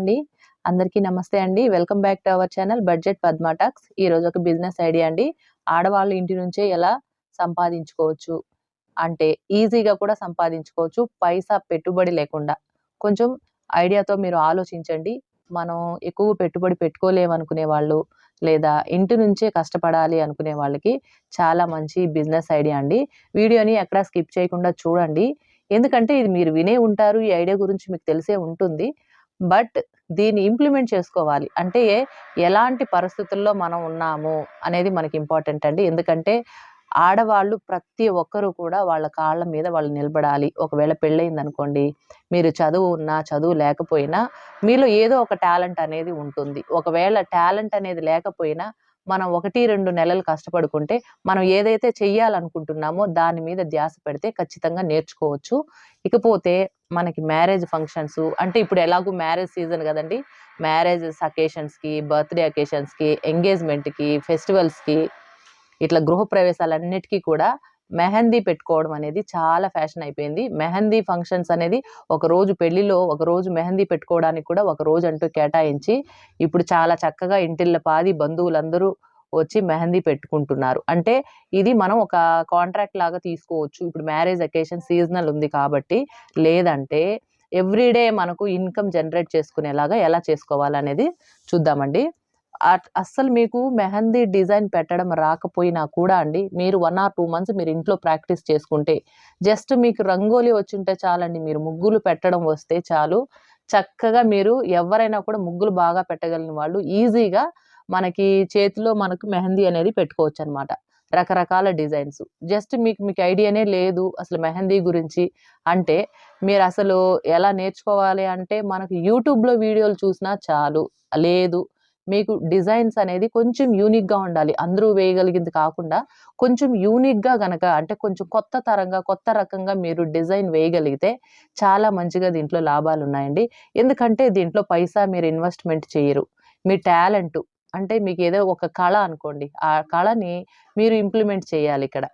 అండి. అందరికీ నమస్తే అండి. Welcome back to our channel budget పద్మాటాక్స్ ఈ రోజు ఒక బిజినెస్ ఐడియా అండి. ఆడవాళ్ళు ఇంటి నుంచే ఎలా సంపాదించుకోవచ్చు? అంటే ఈజీగా కూడా సంపాదించుకోవచ్చు. పైసా పెట్టుబడి లేకుండా. కొంచెం ఐడియాతో మీరు ఆలోచించండి. మనం ఎక్కువ పెట్టుబడి పెట్టుకోలేము అనుకునే వాళ్ళు లేదా ఇంటి నుంచే కష్టపడాలి అనుకునే వాళ్ళకి చాలా మంచి బిజినెస్ ఐడియా అండి. వీడియోని ఎక్కడా స్కిప్ చేయకుండా చూడండి. ఎందుకంటే ఇది మీరు వినే ఉంటారు. ఈ ఐడియా గురించి మీకు తెలిసే ఉంటుంది. బట్ దీన్ని ఇంప్లిమెంట్ చేసుకోవాలి. అంటే ఎలాంటి పరిస్థితుల్లో మనం ఉన్నాము అనేది మనకి ఇంపార్టెంట్ అండి. ఎందుకంటే ఆడవాళ్ళు ప్రతి ఒక్కరూ కూడా వాళ్ళ కాళ్ళ మీద వాళ్ళు నిలబడాలి. ఒకవేళ పెళ్ళయింది అనుకోండి మీరు చదువు ఉన్నా చదువు లేకపోయినా మీలో ఏదో ఒక టాలెంట్ అనేది ఉంటుంది. ఒకవేళ టాలెంట్ అనేది లేకపోయినా మనం ఒకటి రెండు నెలలు కష్టపడుకుంటే మనం ఏదైతే చెయ్యాలనుకుంటున్నామో దాని మీద ధ్యాస పెడితే ఖచ్చితంగా నేర్చుకోవచ్చు. ఇకపోతే మనకి మ్యారేజ్ ఫంక్షన్స్ అంటే ఇప్పుడు ఎలాగో మ్యారేజ్ సీజన్ కదండి. మ్యారేజెస్ అకేషన్స్కి బర్త్డే అకేషన్స్కి ఎంగేజ్మెంట్కి ఫెస్టివల్స్కి ఇట్లా గృహప్రవేశాలన్నిటికీ కూడా మెహందీ పెట్టుకోవడం అనేది చాలా ఫ్యాషన్ అయిపోయింది. మెహందీ ఫంక్షన్స్ అనేది ఒక రోజు పెళ్ళిలో ఒక రోజు మెహందీ పెట్టుకోవడానికి కూడా ఒక రోజు అంటూ కేటాయించి ఇప్పుడు చాలా చక్కగా ఇంటిళ్ళ పాది బంధువులందరూ వచ్చి మెహందీ పెట్టుకుంటున్నారు. అంటే ఇది మనం ఒక కాంట్రాక్ట్ లాగా తీసుకోవచ్చు. ఇప్పుడు మ్యారేజ్ అకేషన్ సీజనల్ ఉంది కాబట్టి లేదంటే ఎవ్రీడే మనకు ఇన్కమ్ జనరేట్ చేసుకునేలాగా ఎలా చేసుకోవాలనేది చూద్దామండి. అస్సలు మీకు మెహందీ డిజైన్ పెట్టడం రాకపోయినా కూడా అండి మీరు వన్ ఆర్ టూ మంత్స్ మీరు ఇంట్లో ప్రాక్టీస్ చేసుకుంటే జస్ట్ మీకు రంగోలీ వచ్చింటే చాలండి మీరు ముగ్గులు పెట్టడం వస్తే చాలు. చక్కగా మీరు ఎవరైనా కూడా ముగ్గులు బాగా పెట్టగలిగిన వాళ్ళు ఈజీగా మనకి చేతిలో మనకు మెహందీ అనేది పెట్టుకోవచ్చు అనమాట రకరకాల డిజైన్స్. జస్ట్ మీకు మీకు ఐడియానే లేదు అసలు మెహందీ గురించి అంటే మీరు అసలు ఎలా నేర్చుకోవాలి అంటే మనకు యూట్యూబ్లో వీడియోలు చూసినా చాలు లేదు. మీకు డిజైన్స్ అనేది కొంచెం యూనిక్గా ఉండాలి. అందరూ వేయగలిగింది కాకుండా కొంచెం యూనిక్గా గనక అంటే కొంచెం కొత్త తరంగా కొత్త రకంగా మీరు డిజైన్ వేయగలిగితే చాలా మంచిగా దీంట్లో లాభాలు ఉన్నాయండి. ఎందుకంటే దీంట్లో పైసా మీరు ఇన్వెస్ట్మెంట్ చేయరు. మీ టాలెంట్ అంటే మీకు ఏదో ఒక కళ అనుకోండి. ఆ కళని మీరు ఇంప్లిమెంట్ చేయాలి ఇక్కడ.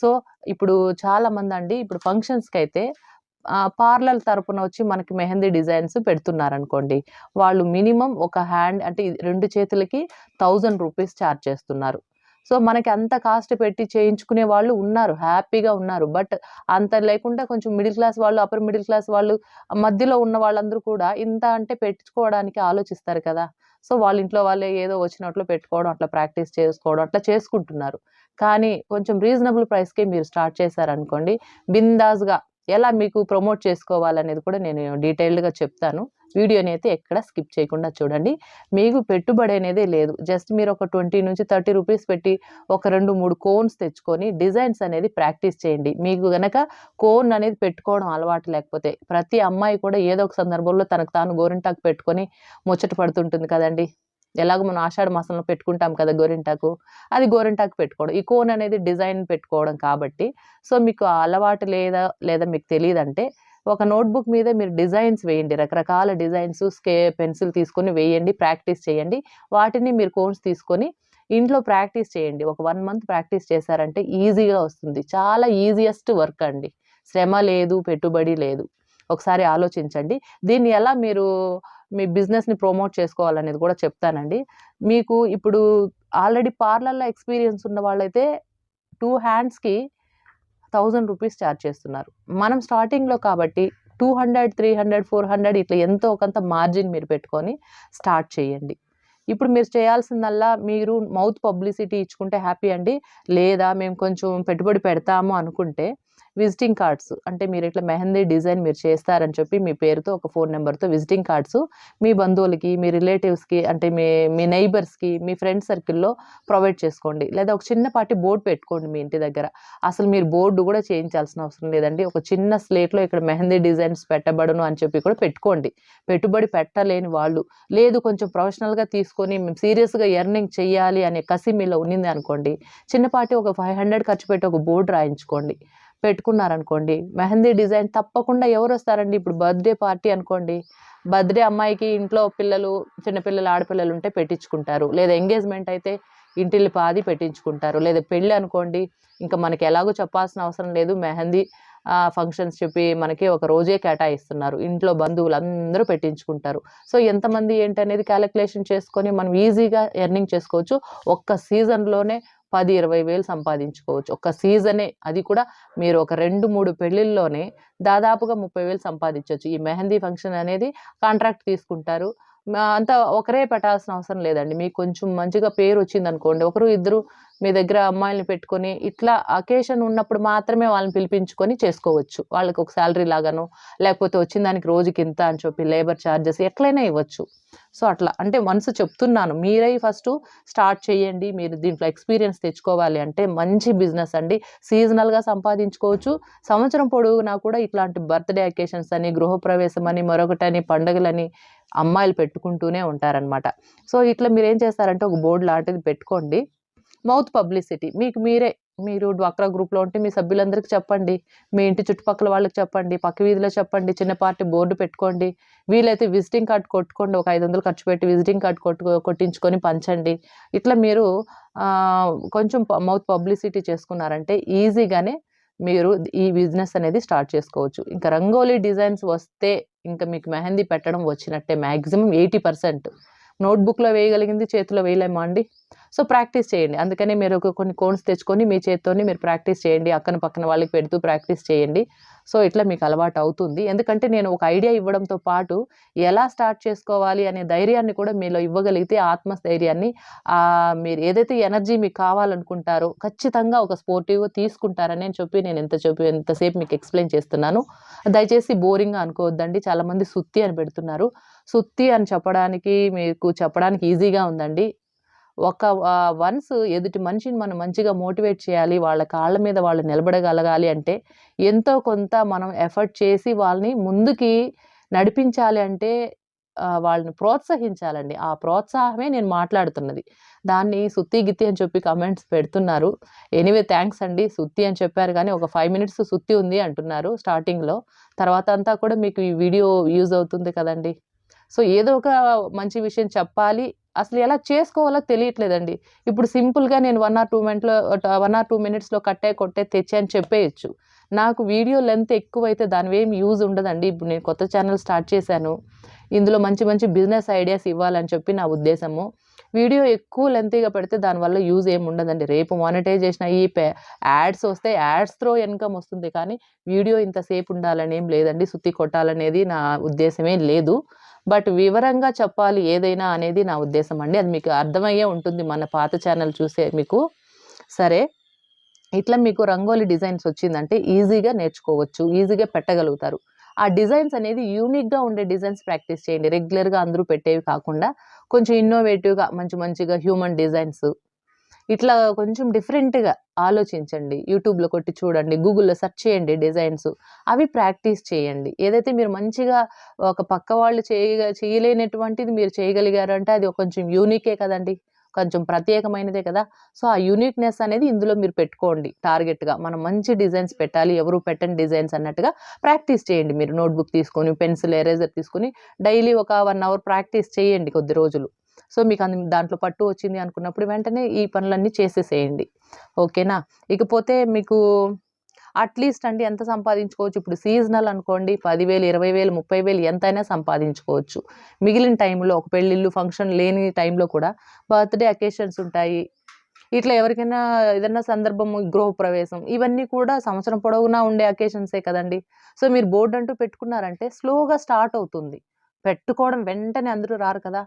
సో ఇప్పుడు చాలా మంది అండి ఇప్పుడు ఫంక్షన్స్కి అయితే పార్లర్ తరపున వచ్చి మనకి మెహందీ డిజైన్స్ పెడుతున్నారు అనుకోండి వాళ్ళు మినిమం ఒక హ్యాండ్ అంటే రెండు చేతులకి థౌజండ్ రూపీస్ ఛార్జ్ చేస్తున్నారు. సో మనకి అంత కాస్ట్ పెట్టి చేయించుకునే వాళ్ళు ఉన్నారు హ్యాపీగా ఉన్నారు. బట్ అంత లేకుండా కొంచెం మిడిల్ క్లాస్ వాళ్ళు అప్పర్ మిడిల్ క్లాస్ వాళ్ళు మధ్యలో ఉన్న వాళ్ళందరూ కూడా ఇంత అంటే పెట్టుకోవడానికి ఆలోచిస్తారు కదా. సో వాళ్ళ ఇంట్లో వాళ్ళే ఏదో వచ్చినట్లు పెట్టుకోవడం అట్లా ప్రాక్టీస్ చేసుకోవడం అట్లా చేసుకుంటున్నారు. కానీ కొంచెం రీజనబుల్ ప్రైస్కే మీరు స్టార్ట్ చేశారనుకోండి బిందాస్గా ఎలా మీకు ప్రమోట్ చేసుకోవాలనేది కూడా నేను డీటెయిల్డ్గా చెప్తాను. వీడియోని అయితే ఎక్కడ స్కిప్ చేయకుండా చూడండి. మీకు పెట్టుబడి అనేది లేదు. జస్ట్ మీరు ఒక ట్వంటీ నుంచి థర్టీ రూపీస్ పెట్టి ఒక రెండు మూడు కోన్స్ తెచ్చుకొని డిజైన్స్ అనేది ప్రాక్టీస్ చేయండి. మీకు గనక కోన్ అనేది పెట్టుకోవడం అలవాటు లేకపోతే ప్రతి అమ్మాయి కూడా ఏదో ఒక సందర్భంలో తనకు తాను గోరింటాకు పెట్టుకొని ముచ్చట పడుతుంటుంది కదండి. ఎలాగో మనం ఆషాఢ మాసంలో పెట్టుకుంటాం కదా గోరింటాకు అది గోరింటాకు పెట్టుకోవడం. ఈ కోన్ అనేది డిజైన్ పెట్టుకోవడం కాబట్టి సో మీకు అలవాటు లేదా లేదా మీకు తెలియదంటే ఒక నోట్బుక్ మీద మీరు డిజైన్స్ వేయండి. రకరకాల డిజైన్స్ స్కే పెన్సిల్ తీసుకొని వేయండి ప్రాక్టీస్ చేయండి. వాటిని మీరు కోన్స్ తీసుకొని ఇంట్లో ప్రాక్టీస్ చేయండి. ఒక వన్ మంత్ ప్రాక్టీస్ చేశారంటే ఈజీగా వస్తుంది. చాలా ఈజియెస్ట్ వర్క్ అండి. శ్రమ లేదు పెట్టుబడి లేదు. ఒకసారి ఆలోచించండి. దీన్ని ఎలా మీరు మీ బిజినెస్ని ప్రమోట్ చేసుకోవాలనేది కూడా చెప్తానండి. మీకు ఇప్పుడు ఆల్రెడీ పార్లర్లో ఎక్స్పీరియన్స్ ఉన్న వాళ్ళైతే టూ హ్యాండ్స్కి థౌజండ్ రూపీస్ ఛార్జ్ చేస్తున్నారు. మనం స్టార్టింగ్లో కాబట్టి two hundred three hundred four hundred ఇట్లా ఎంతో కొంత మార్జిన్ మీరు పెట్టుకొని స్టార్ట్ చేయండి. ఇప్పుడు మీరు చేయాల్సిందల్లా మీరు మౌత్ పబ్లిసిటీ ఇచ్చుకుంటే హ్యాపీ అండి. లేదా మేము కొంచెం పెట్టుబడి పెడతాము అనుకుంటే విజిటింగ్ కార్డ్స్. అంటే మీరు ఇట్లా మెహందీ డిజైన్ మీరు చేస్తారని చెప్పి మీ పేరుతో ఒక ఫోన్ నెంబర్తో విజిటింగ్ కార్డ్స్ మీ బంధువులకి మీ రిలేటివ్స్కి అంటే మీ మీ నైబర్స్కి మీ ఫ్రెండ్ సర్కిల్లో ప్రొవైడ్ చేసుకోండి. లేదా ఒక చిన్నపాటి బోర్డు పెట్టుకోండి మీ ఇంటి దగ్గర. అసలు మీరు బోర్డు కూడా చేయించాల్సిన అవసరం లేదండి. ఒక చిన్న స్లేట్లో ఇక్కడ మెహందీ డిజైన్స్ పెట్టబడును అని చెప్పి కూడా పెట్టుకోండి. పెట్టుబడి పెట్టలేని వాళ్ళు. లేదు కొంచెం ప్రొఫెషనల్గా తీసుకొని మేము సీరియస్గా ఎర్నింగ్ చేయాలి అనే కసి మీలో ఉన్నింది అనుకోండి చిన్నపాటి ఒక ఫైవ్ హండ్రెడ్ ఖర్చు పెట్టి ఒక బోర్డు రాయించుకోండి. పెట్టుకున్నారనుకోండి. మెహందీ డిజైన్ తప్పకుండా ఎవరు వస్తారండి ఇప్పుడు బర్త్డే పార్టీ అనుకోండి. బర్త్డే అమ్మాయికి ఇంట్లో పిల్లలు చిన్నపిల్లలు ఆడపిల్లలు ఉంటే పెట్టించుకుంటారు. లేదా ఎంగేజ్మెంట్ అయితే ఇంటిల్లి పాది పెట్టించుకుంటారు. లేదా పెళ్ళి అనుకోండి ఇంకా మనకి ఎలాగో చెప్పాల్సిన అవసరం లేదు. మెహందీ ఫంక్షన్స్ చెప్పి మనకి ఒక రోజే కేటాయిస్తున్నారు. ఇంట్లో బంధువులు అందరూ పెట్టించుకుంటారు. సో ఎంతమంది ఏంటనేది క్యాలిక్యులేషన్ చేసుకొని మనం ఈజీగా ఎర్నింగ్ చేసుకోవచ్చు. ఒక్క సీజన్లోనే పది ఇరవై వేలు సంపాదించుకోవచ్చు. ఒక్క సీజనే అది కూడా మీరు ఒక రెండు మూడు పెళ్ళిళ్ళలోనే దాదాపుగా ముప్పై వేలు సంపాదించవచ్చు ఈ మెహందీ ఫంక్షన్ అనేది కాంట్రాక్ట్ తీసుకుంటారు. అంతా ఒకరే పెట్టాల్సిన అవసరం లేదండి. మీకు కొంచెం మంచిగా పేరు వచ్చింది అనుకోండి ఒకరు ఇద్దరు మీ దగ్గర అమ్మాయిల్ని పెట్టుకొని ఇట్లా అకేషన్ ఉన్నప్పుడు మాత్రమే వాళ్ళని పిలిపించుకొని చేసుకోవచ్చు. వాళ్ళకి ఒక శాలరీ లాగాను లేకపోతే వచ్చిన దానికి రోజుకి ఇంత అని చెప్పి లేబర్ ఛార్జెస్ ఎట్లయినా ఇవ్వచ్చు. సో అట్లా అంటే మనసు చెప్తున్నాను. మీరై ఫస్ట్ స్టార్ట్ చేయండి. మీరు దీంట్లో ఎక్స్పీరియన్స్ తెచ్చుకోవాలి అంటే మంచి బిజినెస్ అండి. సీజనల్గా సంపాదించుకోవచ్చు. సంవత్సరం పొడవునా కూడా ఇట్లాంటి బర్త్డే అకేషన్స్ అని గృహప్రవేశం అని మరొకటని పండగలని అమ్మాయిలు పెట్టుకుంటూనే ఉంటారనమాట సో ఇట్లా మీరు ఏం చేస్తారంటే ఒక బోర్డు లాంటిది పెట్టుకోండి. మౌత్ పబ్లిసిటీ మీకు మీరే మీరు డ్వాక్రా గ్రూప్లో ఉంటే మీ సభ్యులందరికీ చెప్పండి. మీ ఇంటి చుట్టుపక్కల వాళ్ళకి చెప్పండి. పక్క వీధిలో చెప్పండి. చిన్న పార్టీ బోర్డు పెట్టుకోండి. వీలైతే విజిటింగ్ కార్డ్ కొట్టుకోండి. ఒక ఐదు వందలు ఖర్చు పెట్టి విజిటింగ్ కార్డ్ కొట్టు కొట్టించుకొని పంచండి. ఇట్లా మీరు కొంచెం మౌత్ పబ్లిసిటీ చేసుకున్నారంటే ఈజీగానే మీరు ఈ బిజినెస్ అనేది స్టార్ట్ చేసుకోవచ్చు. ఇంకా రంగోలీ డిజైన్స్ వస్తే ఇంకా మీకు మెహందీ పెట్టడం వచ్చినట్టే మ్యాక్సిమం ఎయిటీ పర్సెంట్. నోట్బుక్లో వేయగలిగింది చేతిలో వేయలేమా అండి? సో ప్రాక్టీస్ చేయండి. అందుకనే మీరు ఒక కొన్ని కోన్స్ తెచ్చుకొని మీ చేత్తోని మీరు ప్రాక్టీస్ చేయండి. అక్కన పక్కన వాళ్ళకి పెడుతూ ప్రాక్టీస్ చేయండి. సో ఇట్లా మీకు అలవాటు అవుతుంది. ఎందుకంటే నేను ఒక ఐడియా ఇవ్వడంతో పాటు ఎలా స్టార్ట్ చేసుకోవాలి అనే ధైర్యాన్ని కూడా మీలో ఇవ్వగలిగితే ఆత్మస్థైర్యాన్ని మీరు ఏదైతే ఎనర్జీ మీకు కావాలనుకుంటారో ఖచ్చితంగా ఒక స్పోర్టివ్ తీసుకుంటారని చెప్పి నేను ఎంత చెప్పి ఎంతసేపు మీకు ఎక్స్ప్లెయిన్ చేస్తున్నాను. దయచేసి బోరింగ్గా అనుకోవద్దండి. చాలామంది సుత్తి అని పెడుతున్నారు. సుత్తి అని చెప్పడానికి మీకు చెప్పడానికి ఈజీగా ఉందండి. ఒక వన్స్ ఎదుటి మనిషిని మనం మంచిగా మోటివేట్ చేయాలి వాళ్ళ కాళ్ళ మీద వాళ్ళు నిలబడగలగాలి అంటే ఎంతో కొంత మనం ఎఫర్ట్ చేసి వాళ్ళని ముందుకి నడిపించాలి అంటే వాళ్ళని ప్రోత్సహించాలండి. ఆ ప్రోత్సాహమే నేను మాట్లాడుతున్నది. దాన్ని సుత్తి గిత్తి అని చెప్పి కమెంట్స్ పెడుతున్నారు. ఎనీవే థ్యాంక్స్ అండి. సుత్తి అని చెప్పారు కానీ ఒక ఫైవ్ మినిట్స్ సుత్తి ఉంది అంటున్నారు స్టార్టింగ్లో. తర్వాత అంతా కూడా మీకు ఈ వీడియో యూజ్ అవుతుంది కదండి. సో ఏదో ఒక మంచి విషయం చెప్పాలి అసలు ఎలా చేసుకోవాలో తెలియట్లేదండి. ఇప్పుడు సింపుల్గా నేను వన్ ఆర్ టూ మినిట్లో వన్ ఆర్ టూ మినిట్స్లో కట్టే కొట్టే తెచ్చే అని చెప్పేయచ్చు. నాకు వీడియో లెంత్ ఎక్కువైతే దాని ఏం యూజ్ ఉండదండి. ఇప్పుడు నేను కొత్త ఛానల్ స్టార్ట్ చేశాను. ఇందులో మంచి మంచి బిజినెస్ ఐడియాస్ ఇవ్వాలని చెప్పి నా ఉద్దేశము. వీడియో ఎక్కువ లెంతీగా పెడితే దానివల్ల యూజ్ ఏమి ఉండదండి. రేపు మానిటైజేషన్ అయ్యి యాడ్స్ వస్తే యాడ్స్ త్రో ఇన్కమ్ వస్తుంది కానీ వీడియో ఇంతసేపు ఉండాలని ఏం లేదండి. సుత్తి కొట్టాలనేది నా ఉద్దేశమే లేదు. బట్ వివరంగా చెప్పాలి ఏదైనా అనేది నా ఉద్దేశం అండి. అది మీకు అర్థమయ్యే ఉంటుంది మన పాత ఛానల్ చూసే మీకు. సరే ఇట్లా మీకు రంగోలీ డిజైన్స్ వచ్చిందంటే ఈజీగా నేర్చుకోవచ్చు ఈజీగా పెట్టగలుగుతారు. ఆ డిజైన్స్ అనేది యూనిక్గా ఉండే డిజైన్స్ ప్రాక్టీస్ చేయండి. రెగ్యులర్గా అందరూ పెట్టేవి కాకుండా కొంచెం ఇన్నోవేటివ్గా మంచి మంచిగా హ్యూమన్ డిజైన్స్ ఇట్లా కొంచెం డిఫరెంట్గా ఆలోచించండి. యూట్యూబ్లో కొట్టి చూడండి గూగుల్లో సెర్చ్ చేయండి డిజైన్స్ అవి ప్రాక్టీస్ చేయండి. ఏదైతే మీరు మంచిగా ఒక పక్క వాళ్ళు చేయ చేయలేనటువంటిది మీరు చేయగలిగారంటే అది కొంచెం యూనికే కదండి. కొంచెం ప్రత్యేకమైనదే కదా. సో ఆ యూనిక్నెస్ అనేది ఇందులో మీరు పెట్టుకోండి టార్గెట్గా మనం మంచి డిజైన్స్ పెట్టాలి ఎవరు పెట్టని డిజైన్స్ అన్నట్టుగా ప్రాక్టీస్ చేయండి మీరు. నోట్బుక్ తీసుకొని పెన్సిల్ ఎరేజర్ తీసుకొని డైలీ ఒక వన్ అవర్ ప్రాక్టీస్ చేయండి కొద్ది రోజులు. సో మీకు అందు దాంట్లో పట్టు వచ్చింది అనుకున్నప్పుడు వెంటనే ఈ పనులన్నీ చేసేసేయండి. ఓకేనా? ఇకపోతే మీకు అట్లీస్ట్ అండి ఎంత సంపాదించుకోవచ్చు? ఇప్పుడు సీజనల్ అనుకోండి పదివేలు ఇరవై వేలు ముప్పై వేలు ఎంతైనా సంపాదించుకోవచ్చు. మిగిలిన టైంలో ఒక పెళ్ళిళ్ళు ఫంక్షన్ లేని టైంలో కూడా బర్త్డే అకేషన్స్ ఉంటాయి. ఇట్లా ఎవరికైనా ఏదైనా సందర్భము గృహప్రవేశం ఇవన్నీ కూడా సంవత్సరం పొడవునా ఉండే అకేషన్సే కదండి. సో మీరు బోర్డు అంటూ పెట్టుకున్నారంటే స్లోగా స్టార్ట్ అవుతుంది. పెట్టుకోవడం వెంటనే అందరూ రారు కదా.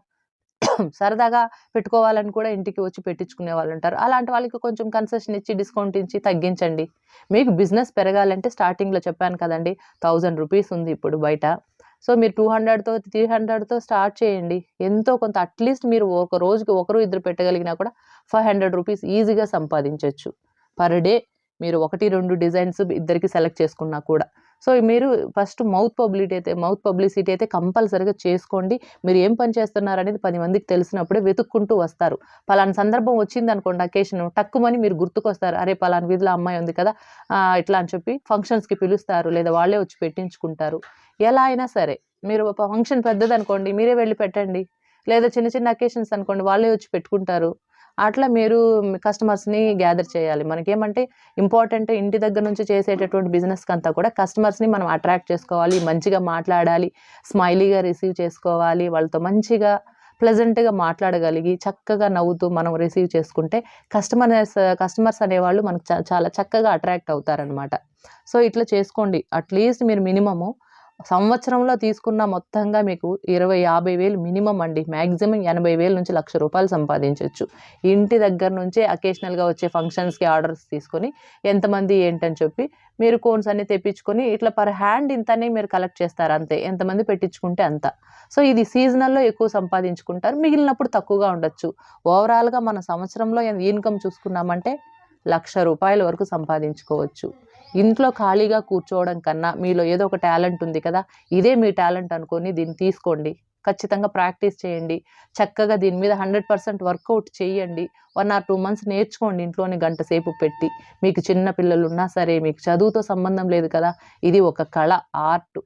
సరదాగా పెట్టుకోవాలని కూడా ఇంటికి వచ్చి పెట్టించుకునే వాళ్ళు ఉంటారు. అలాంటి వాళ్ళకి కొంచెం కన్సెషన్ ఇచ్చి డిస్కౌంట్ ఇచ్చి తగ్గించండి. మీకు బిజినెస్ పెరగాలంటే స్టార్టింగ్లో చెప్పాను కదండి థౌజండ్ రూపీస్ ఉంది ఇప్పుడు బయట. సో మీరు టూ హండ్రెడ్తో త్రీ హండ్రెడ్తో స్టార్ట్ చేయండి. ఎంతో కొంత అట్లీస్ట్ మీరు ఒక రోజుకి ఒకరు ఇద్దరు పెట్టగలిగినా కూడా ఫైవ్ హండ్రెడ్ రూపీస్ ఈజీగా సంపాదించవచ్చు పర్ డే మీరు ఒకటి రెండు డిజైన్స్ ఇద్దరికి సెలెక్ట్ చేసుకున్నా కూడా. సో మీరు ఫస్ట్ మౌత్ పబ్లిటీ అయితే మౌత్ పబ్లిసిటీ అయితే కంపల్సరిగా చేసుకోండి. మీరు ఏం పని చేస్తున్నారు అనేది పది మందికి తెలిసినప్పుడే వెతుక్కుంటూ వస్తారు. పలానా సందర్భం వచ్చింది అనుకోండి అకేషన్ టక్కుమని మీరు గుర్తుకొస్తారు. అరే పలానా వీధిలో అమ్మాయి ఉంది కదా ఇట్లా అని చెప్పి ఫంక్షన్స్కి పిలుస్తారు లేదా వాళ్ళే వచ్చి పెట్టించుకుంటారు. ఎలా అయినా సరే మీరు ఒక ఫంక్షన్ పెద్దది అనుకోండి మీరే వెళ్ళి పెట్టండి. లేదా చిన్న చిన్న అకేషన్స్ అనుకోండి వాళ్ళే వచ్చి పెట్టుకుంటారు. అట్లా మీరు కస్టమర్స్ని గ్యాదర్ చేయాలి. మనకేమంటే ఇంపార్టెంట్ ఇంటి దగ్గర నుంచి చేసేటటువంటి బిజినెస్కి అంతా కూడా కస్టమర్స్ని మనం అట్రాక్ట్ చేసుకోవాలి మంచిగా మాట్లాడాలి స్మైలీగా రిసీవ్ చేసుకోవాలి వాళ్ళతో మంచిగా ప్లెజెంట్గా మాట్లాడగలిగి చక్కగా నవ్వుతూ మనం రిసీవ్ చేసుకుంటే కస్టమర్స్ కస్టమర్స్ అనేవాళ్ళు మనకు చాలా చక్కగా అట్రాక్ట్ అవుతారనమాట సో ఇట్లా చేసుకోండి. అట్లీస్ట్ మీరు మినిమము సంవత్సరంలో తీసుకున్న మొత్తంగా మీకు ఇరవై యాభై వేలు మినిమం అండి. మ్యాక్సిమం ఎనభై వేల నుంచి లక్ష రూపాయలు సంపాదించవచ్చు ఇంటి దగ్గర నుంచే అకేషనల్గా వచ్చే ఫంక్షన్స్కి ఆర్డర్స్ తీసుకొని ఎంతమంది ఏంటని చెప్పి మీరు కోన్స్ అన్ని తెప్పించుకొని ఇట్లా పర్ హ్యాండ్ ఇంతనే మీరు కలెక్ట్ చేస్తారు అంతే. ఎంతమంది పెట్టించుకుంటే అంత. సో ఇది సీజనల్లో ఎక్కువ సంపాదించుకుంటారు. మిగిలినప్పుడు తక్కువగా ఉండొచ్చు. ఓవరాల్గా మన సంవత్సరంలో ఇన్కమ్ చూసుకున్నామంటే లక్ష రూపాయల వరకు సంపాదించుకోవచ్చు. ఇంట్లో ఖాళీగా కూర్చోవడం కన్నా మీలో ఏదో ఒక టాలెంట్ ఉంది కదా ఇదే మీ టాలెంట్ అనుకొని దీన్ని తీసుకోండి. ఖచ్చితంగా ప్రాక్టీస్ చేయండి. చక్కగా దీని మీద హండ్రెడ్ పర్సెంట్ వర్కౌట్ చేయండి. వన్ ఆర్ టూ మంత్స్ నేర్చుకోండి ఇంట్లోనే గంట సేపు పెట్టి. మీకు చిన్న పిల్లలు ఉన్నా సరే మీకు చదువుతో సంబంధం లేదు కదా ఇది ఒక కళ ఆర్ట్.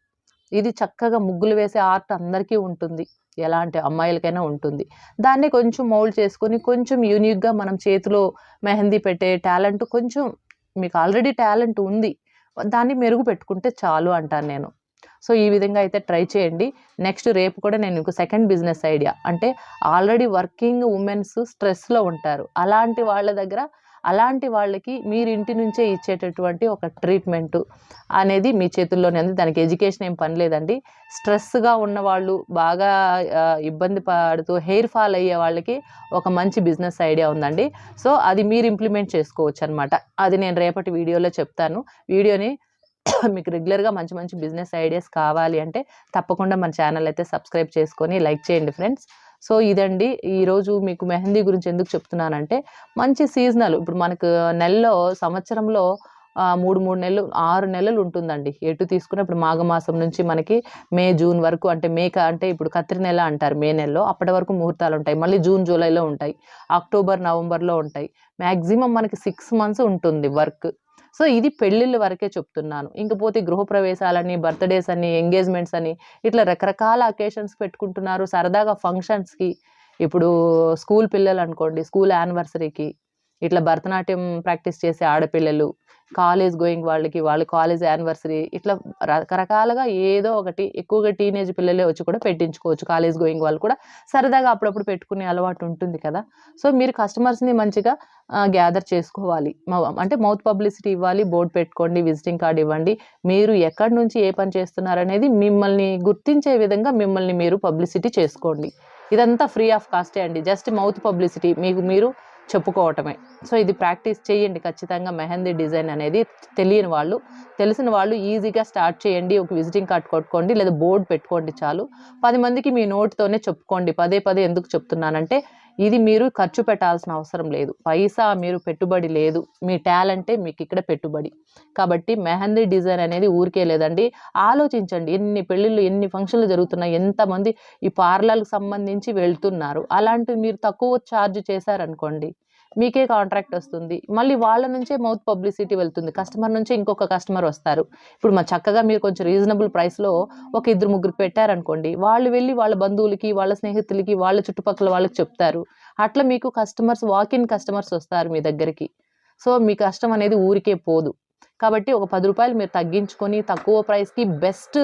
ఇది చక్కగా ముగ్గులు వేసే ఆర్ట్ అందరికీ ఉంటుంది. ఎలాంటి అమ్మాయిలకైనా ఉంటుంది. దాన్ని కొంచెం మౌల్డ్ చేసుకొని కొంచెం యూనిక్గా మనం చేతిలో మెహందీ పెట్టే టాలెంట్ కొంచెం మీకు ఆల్రెడీ టాలెంట్ ఉంది దాన్ని మెరుగు పెట్టుకుంటే చాలు అంటాను నేను. సో ఈ విధంగా అయితే ట్రై చేయండి. నెక్స్ట్ రేపు కూడా నేను ఇంకో సెకండ్ బిజినెస్ ఐడియా అంటే ఆల్రెడీ వర్కింగ్ ఉమెన్స్ స్ట్రెస్లో ఉంటారు. అలాంటి వాళ్ళ దగ్గర అలాంటి వాళ్ళకి మీరు ఇంటి నుంచే ఇచ్చేటటువంటి ఒక ట్రీట్మెంట్ అనేది మీ చేతుల్లోనే ఉంది. దానికి ఎడ్యుకేషన్ ఏం పని లేదండి. స్ట్రెస్గా ఉన్నవాళ్ళు బాగా ఇబ్బంది పడుతూ హెయిర్ ఫాల్ అయ్యే వాళ్ళకి ఒక మంచి బిజినెస్ ఐడియా ఉందండి. సో అది మీరు ఇంప్లిమెంట్ చేసుకోవచ్చు అనమాట అది నేను రేపటి వీడియోలో చెప్తాను. వీడియోని మీకు రెగ్యులర్గా మంచి మంచి బిజినెస్ ఐడియాస్ కావాలి అంటే తప్పకుండా మన ఛానల్ అయితే సబ్స్క్రైబ్ చేసుకొని లైక్ చేయండి ఫ్రెండ్స్. సో ఇదండి. ఈరోజు మీకు మెహందీ గురించి ఎందుకు చెప్తున్నానంటే మంచి సీజనల్. ఇప్పుడు మనకు నెలలో సంవత్సరంలో మూడు మూడు నెలలు ఆరు నెలలు ఉంటుందండి. ఎటు తీసుకున్న ఇప్పుడు మాఘమాసం నుంచి మనకి మే జూన్ వరకు అంటే మేక అంటే ఇప్పుడు కత్తిరి నెల అంటారు మే నెలలో. అప్పటి వరకు ముహూర్తాలు ఉంటాయి. మళ్ళీ జూన్ జూలైలో ఉంటాయి. అక్టోబర్ నవంబర్లో ఉంటాయి. మ్యాక్సిమం మనకి సిక్స్ మంత్స్ ఉంటుంది వర్క్. సో ఇది పెళ్ళిళ్ళ వరకే చెప్తున్నాను. ఇంకపోతే గృహప్రవేశాలని బర్త్డేస్ అని ఎంగేజ్మెంట్స్ అని ఇట్లా రకరకాల అకేషన్స్ పెట్టుకుంటున్నారు సరదాగా ఫంక్షన్స్కి. ఇప్పుడు స్కూల్ పిల్లలు అనుకోండి స్కూల్ యానివర్సరీకి ఇట్లా భరతనాట్యం ప్రాక్టీస్ చేసే ఆడపిల్లలు కాలేజ్ గోయింగ్ వాళ్ళకి వాళ్ళ కాలేజ్ యానివర్సరీ ఇట్లా రకరకాలుగా ఏదో ఒకటి ఎక్కువగా టీనేజ్ పిల్లలే వచ్చి కూడా పెట్టించుకోవచ్చు. కాలేజ్ గోయింగ్ వాళ్ళు కూడా సరదాగా అప్పుడప్పుడు పెట్టుకునే అలవాటు ఉంటుంది కదా. సో మీరు కస్టమర్స్ని మంచిగా గ్యాదర్ చేసుకోవాలి. మౌ- అంటే మౌత్ పబ్లిసిటీ ఇవ్వాలి బోర్డు పెట్టుకోండి విజిటింగ్ కార్డు ఇవ్వండి. మీరు ఎక్కడి నుంచి ఏ పని చేస్తున్నారు అనేది మిమ్మల్ని గుర్తించే విధంగా మిమ్మల్ని మీరు పబ్లిసిటీ చేసుకోండి. ఇదంతా ఫ్రీ ఆఫ్ కాస్టే అండి. Just mouth publicity. మీకు మీరు చెప్పుకోవటమే. సో ఇది ప్రాక్టీస్ చేయండి. ఖచ్చితంగా మెహందీ డిజైన్ అనేది తెలియని వాళ్ళు తెలిసిన వాళ్ళు ఈజీగా స్టార్ట్ చేయండి. ఒక విజిటింగ్ కార్డ్ కొట్టుకోండి. లేదా బోర్డు పెట్టుకోండి చాలు. పది మందికి మీ నోటితోనే చెప్పుకోండి. పదే పదే ఎందుకు చెప్తున్నానంటే ఇది మీరు ఖర్చు పెట్టాల్సిన అవసరం లేదు. పైసా మీరు పెట్టుబడి లేదు. మీ టాలెంటే మీకు ఇక్కడ పెట్టుబడి. కాబట్టి మెహందీ డిజైన్ అనేది ఊరికే లేదండి. ఆలోచించండి ఎన్ని పెళ్ళిళ్ళు ఎన్ని ఫంక్షన్లు జరుగుతున్నాయి ఎంతమంది ఈ పార్లర్కి సంబంధించి వెళ్తున్నారు. అలాంటివి మీరు తక్కువ ఛార్జ్ చేశారనుకోండి మీకే కాంట్రాక్ట్ వస్తుంది. మళ్ళీ వాళ్ళ నుంచే మౌత్ పబ్లిసిటీ వెళ్తుంది. కస్టమర్ నుంచే ఇంకొక కస్టమర్ వస్తారు. ఇప్పుడు మా చక్కగా మీరు కొంచెం రీజనబుల్ ప్రైస్లో ఒక ఇద్దరు ముగ్గురు పెట్టారనుకోండి వాళ్ళు వెళ్ళి వాళ్ళ బంధువులకి వాళ్ళ స్నేహితులకి వాళ్ళ చుట్టుపక్కల వాళ్ళకి చెప్తారు. అట్లా మీకు కస్టమర్స్ వాక్ ఇన్ కస్టమర్స్ వస్తారు మీ దగ్గరికి. సో మీ కష్టం అనేది ఊరికే పోదు. కాబట్టి ఒక పది రూపాయలు మీరు తగ్గించుకొని తక్కువ ప్రైస్కి బెస్ట్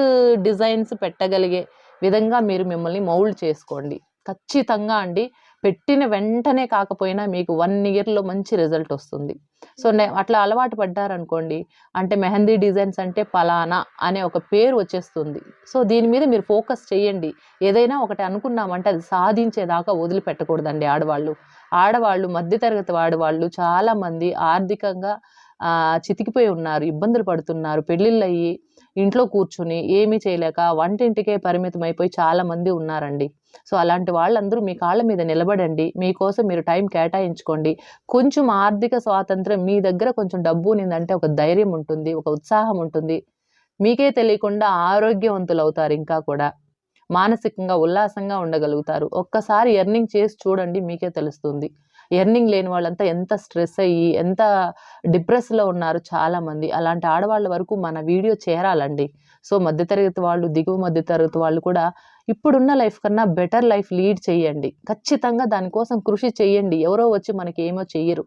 డిజైన్స్ పెట్టగలిగే విధంగా మీరు మిమ్మల్ని మౌల్డ్ చేసుకోండి. ఖచ్చితంగా అండి. పెట్టిన వెంటనే కాకపోయినా మీకు వన్ ఇయర్లో మంచి రిజల్ట్ వస్తుంది. సో అట్లా అలవాటు పడ్డారనుకోండి అంటే మెహందీ డిజైన్స్ అంటే పలానా అనే ఒక పేరు వచ్చేస్తుంది. సో దీని మీద మీరు ఫోకస్ చేయండి. ఏదైనా ఒకటి అనుకున్నామంటే అది సాధించేదాకా వదిలిపెట్టకూడదండి ఆడవాళ్ళు. ఆడవాళ్ళు మధ్యతరగతి ఆడవాళ్ళు చాలామంది ఆర్థికంగా చితికిపోయి ఉన్నారు ఇబ్బందులు పడుతున్నారు. పెళ్ళిళ్ళు అయ్యి ఇంట్లో కూర్చుని ఏమీ చేయలేక వంటింటికే పరిమితం అయిపోయి చాలామంది ఉన్నారండి. సో అలాంటి వాళ్ళందరూ మీ కాళ్ళ మీద నిలబడండి. మీకోసం మీరు టైం కేటాయించుకోండి. కొంచెం ఆర్థిక స్వాతంత్రం మీ దగ్గర కొంచెం డబ్బు ఉన్నదంటే ఒక ధైర్యం ఉంటుంది ఒక ఉత్సాహం ఉంటుంది. మీకే తెలియకుండా ఆరోగ్యవంతులు అవుతారు ఇంకా కూడా. మానసికంగా ఉల్లాసంగా ఉండగలుగుతారు. ఒక్కసారి ఎర్నింగ్ చేసి చూడండి మీకే తెలుస్తుంది. ఎర్నింగ్ లేని వాళ్ళంతా ఎంత స్ట్రెస్ అయ్యి ఎంత డిప్రెస్లో ఉన్నారు చాలామంది. అలాంటి ఆడవాళ్ళ వరకు మన వీడియో చేరాలండి. సో మధ్యతరగతి వాళ్ళు దిగువ మధ్యతరగతి వాళ్ళు కూడా ఇప్పుడున్న లైఫ్ కన్నా బెటర్ లైఫ్ లీడ్ చేయండి. ఖచ్చితంగా దానికోసం కృషి చేయండి. ఎవరో వచ్చి మనకి ఏమో చెయ్యరు.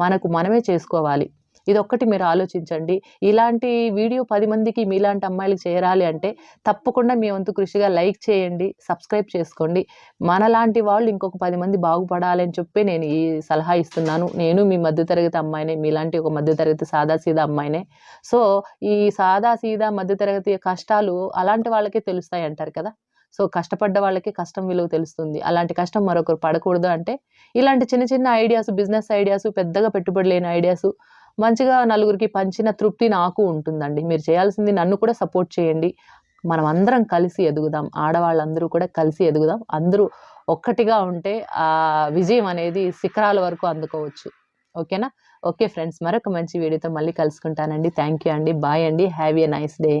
మనకు మనమే చేసుకోవాలి. ఇది ఒక్కటి మీరు ఆలోచించండి. ఇలాంటి వీడియో పది మందికి మీలాంటి అమ్మాయిలకు చేరాలి అంటే తప్పకుండా మీ వంతు కృషిగా లైక్ చేయండి సబ్స్క్రైబ్ చేసుకోండి. మనలాంటి వాళ్ళు ఇంకొక పది మంది బాగుపడాలి అని చెప్పి నేను ఈ సలహా ఇస్తున్నాను. నేను మీ మధ్యతరగతి అమ్మాయినే మీలాంటి ఒక మధ్యతరగతి సాదా సీదా అమ్మాయినే. సో ఈ సాదా సీదా మధ్యతరగతి కష్టాలు అలాంటి వాళ్ళకే తెలుస్తాయి అంటారు కదా? సో కష్టపడ్డ వాళ్ళకి కష్టం విలువ తెలుస్తుంది. అలాంటి కష్టం మరొకరు పడకూడదు అంటే ఇలాంటి చిన్న చిన్న ఐడియాస్ బిజినెస్ ఐడియాస్ పెద్దగా పెట్టుబడి లేని ఐడియాస్ మంచిగా నలుగురికి పంచిన తృప్తి నాకు ఉంటుందండి. మీరు చేయాల్సింది నన్ను కూడా సపోర్ట్ చేయండి. మనం అందరం కలిసి ఎదుగుదాం. ఆడవాళ్ళందరూ కూడా కలిసి ఎదుగుదాం. అందరూ ఒక్కటిగా ఉంటే ఆ విజయం అనేది శిఖరాల వరకు అందుకోవచ్చు. ఓకేనా? ఓకే ఫ్రెండ్స్ మరొక మంచి వీడియోతో మళ్ళీ కలుసుకుంటానండి. థ్యాంక్ యూ అండి. బాయ్ అండి. Have a nice day.